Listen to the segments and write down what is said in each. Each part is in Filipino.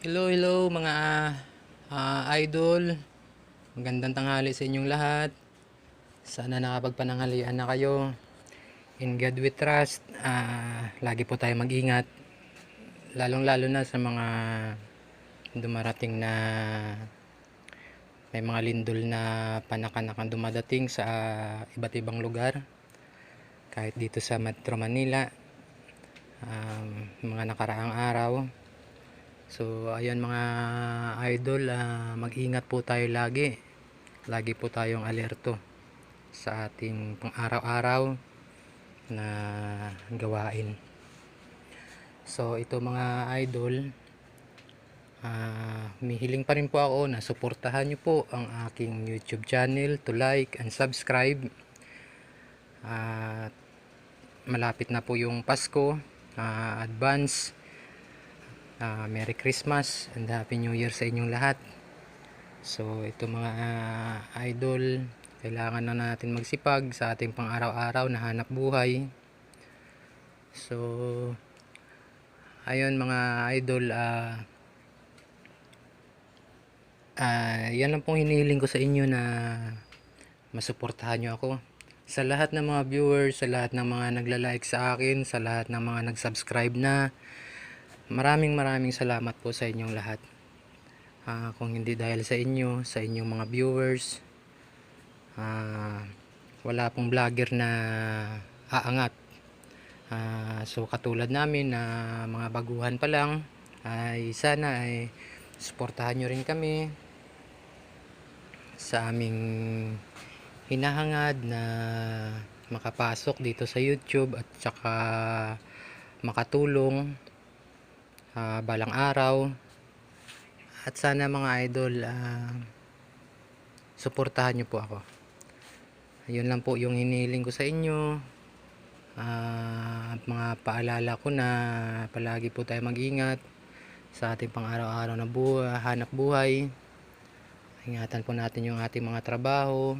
Hello, hello mga ah, idol. Magandang tanghali sa inyong lahat. Sana nakapagpananghalian na kayo. In God we trust. Ah, lagi po tayo mag-ingat. Lalong-lalo na sa mga dumarating na may mga lindol na panakanakang dumadating sa iba't ibang lugar. Kahit dito sa Metro Manila. Um, mga nakaraang araw. So, ayun mga idol, ah, mag-ingat po tayo lagi. Lagi po tayong alerto sa ating pang-araw-araw na gawain. So, ito mga idol, ah, mihiling pa rin po ako na suportahan nyo po ang aking YouTube channel to like and subscribe. At malapit na po yung Pasko, ah, advance Ah, Merry Christmas and Happy New Year sa inyong lahat. So, ito mga ah, idol, kailangan na natin magsipag sa ating pang-araw-araw na hanap buhay. So, ayun mga idol, ah ah, yan lang pong hinihiling ko sa inyo na masuportahan nyo ako. Sa lahat ng mga viewers, sa lahat ng mga nagla-like sa akin, sa lahat ng mga nag-subscribe na, Maraming maraming salamat po sa inyong lahat. Ah, kung hindi dahil sa inyo, sa inyong mga viewers, ah, wala pong vlogger na aangat. Ah, so katulad namin na mga baguhan pa lang, ay sana ay suportahan nyo rin kami sa aming hinahangad na makapasok dito sa YouTube at saka makatulong ah, balang araw. At sana mga idol ah, suportahan nyo po ako. Ayun lang po yung hinihiling ko sa inyo. At mga paalala ko na palagi po tayo mag-ingat sa ating pang araw-araw na buhay, hanap buhay. Ingatan po natin yung ating mga trabaho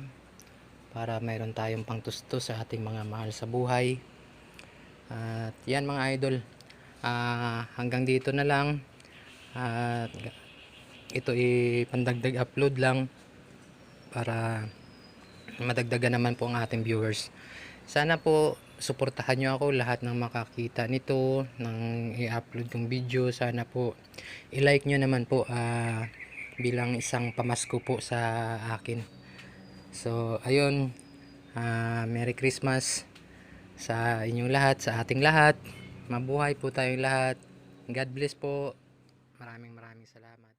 para mayroon tayong pangtustos sa ating mga mahal sa buhay. At yan mga idol Ah, hanggang dito na lang. At ito ipandagdag upload lang para madagdagan naman po ang ating viewers. Sana po suportahan nyo ako lahat ng makakita nito ng i-upload kong video. Sana po i-like nyo naman po ah, bilang isang pamasko po sa akin. So ayun. Ah, Merry Christmas sa inyong lahat sa ating lahat Mabuhay po tayong lahat. God bless po. Maraming maraming salamat.